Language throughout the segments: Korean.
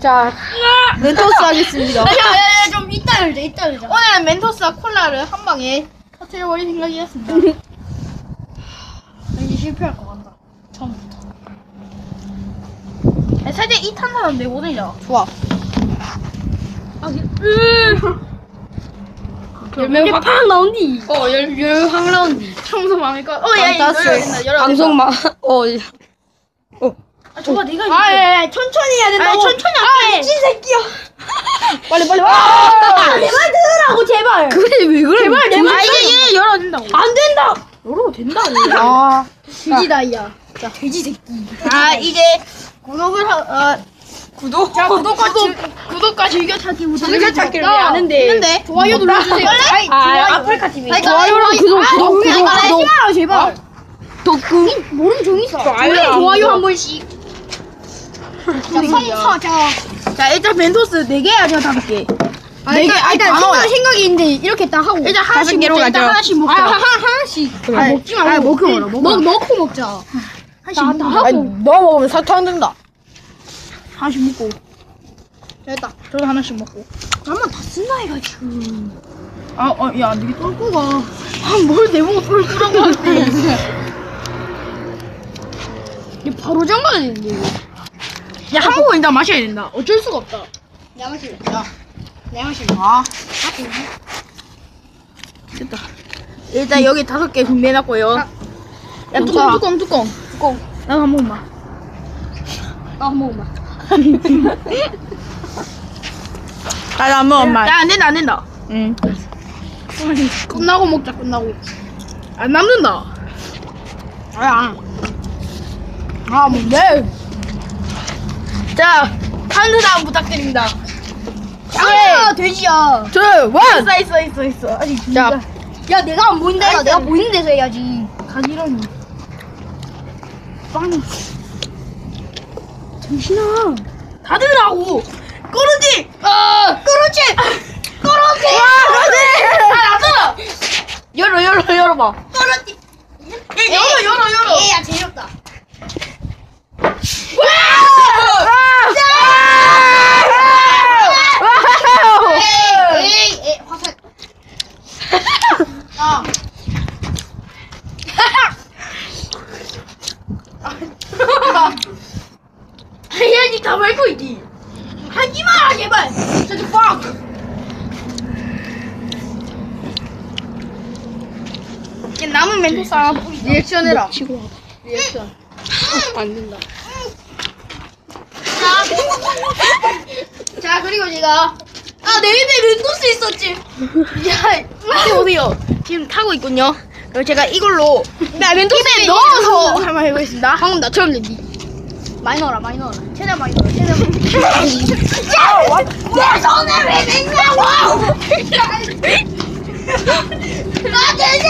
자, 멘토스 하겠습니다. 야야야 좀 이따 열자 이따 열자. 오늘은 멘토스와 콜라를 한 방에 터트려버릴 생각이었습니다. 왠지 실패할 것 같다. 처음부터. 야, 살짝 이탄 사람 내보내자 좋아. 열명이 팍 나온디. 어, 열, 열, 한 라운드. 청소 망할까 어야 이거 판타스. 열어야 된다 열어야 방송 마, 어, 아 저거 네가 아예 천천히 해야 된다고 천천히 할게 미친 새끼야 빨리, 빨리, 와! 내말 들으라고 제발 그래, 왜 그래? 제발 내 말 아 이제 얘 열어야 된다고 안 된다 열어도 된다고 아, 돼지다이야 자 돼지 새끼 아 이제 구독을 하, 어, 구독? 자 구독과 즐, 구독과 즐겨찾기 즐겨찾기를 왜 하는데? 있는데 좋아요 눌러주세요 아이, 아. 아프리카 TV. 좋아요랑 구독, 아, 구독, 구독, 하지 구독. 마라, 제발 덕구. 모르면 조용히 있어 좋아요. 한 번씩 자 성사 자, 자 일단 멘토스 4개 해야죠 5개 네 개, 아니, 다 넣어요. 생각이 있는데 이렇게 딱 하고. 일단 하나씩 다섯 먹자. 일단. 하나씩 먹자. 아, 하, 하나씩. 아, 먹지 말고. 아, 먹고 먹어라, 먹어. 먹, 넣고 먹자. 하나씩 먹자 아니, 너 먹으면 사탕 된다. 하나씩 먹고. 됐다. 저도 하나씩 먹고. 한번 다 쓴다 해가지고 아어야 니게 똘꾸가. 아 뭘 내보고 똘꾸라고 하는데 얘 바로 잠가야 되는데 야한 모금 일단 마셔야 된다. 어쩔 수가 없다. 내가 마실래 야 내가 마실래 아 됐다. 일단 여기 다섯 개 준비해놨고요. 야 뚜껑 뚜껑 뚜껑. 뚜껑. 나도 한 모금만. 나한 모금만 나도 한 번만. 야, 안 된다, 안 된다. 응. 끝나고 먹자, 끝나고. 안 남는다. 아, 아, 뭔데? 자, 카운트다운 부탁드립니다. 아, 돼지야. 둘, 원! 있어, 있어, 있어, 있어. 아니, 자. 야, 내가 안 보인다, 야. 내가 보이는 데서 해야지. 가지런히. 빵. 정신아. 닫으라고. 그렇지. 어, 그렇지. 그렇지. 그렇지. 아, 닫아. 열어, 열어, 열어봐. 그렇지. 야, 열어, 열어, 열어. 얘야, 재미없다. 에이, 에이, 화살. 아. 다 말고 있지. 하지 마, 제발. 저기 빡. 이제 남은 멘토스 하나 뿌리자. 리액션 해라. 리액션. 안 된다. 자, 자 그리고 제가 아내 입에 멘토스 있었지. 야, 오세요. 지금 타고 있군요. 그리고 제가 이걸로 나 멘토스 입에 넣어서 한번 해보겠습니다. 방금 나처럼 됐니? 많이 넣어라, 많이 넣어라. 최대한 많이 넣어라, 최대한 많이. 야, 내 손에 왜 냈냐고! 아, 대죠!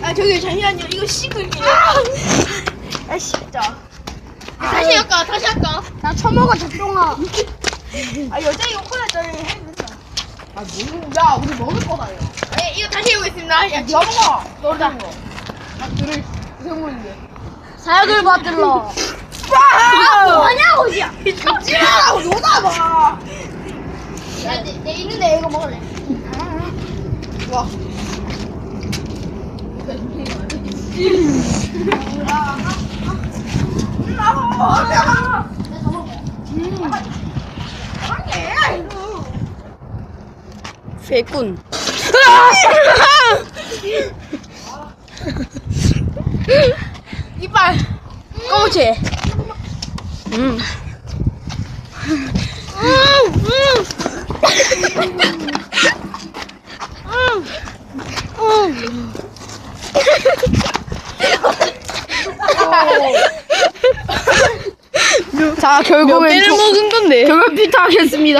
아, 저기 잠시만요. 이거 씻을게요. 아, 진짜. 다시 할까? 다시 할까? 나 처먹어, 작동아. 아, 여자 이거 콜라 쩔 해준다. 아, 뭐, 야, 우리 먹을 거다, 요 아, 이거 다시 해보겠습니다. 야, 야, 먹어. 너다. 나 들을 사약을 받들러. 아! 뭐하냐고, 야. 잡지 마라고, 노다봐. 야, 내, 내 있는데 이거 먹을래. 좋아.ፌ꾼. 이빨. 꼬치. 음. 자, 결국엔. 몇 개를 먹은 건데? 결국 피타 하겠습니다.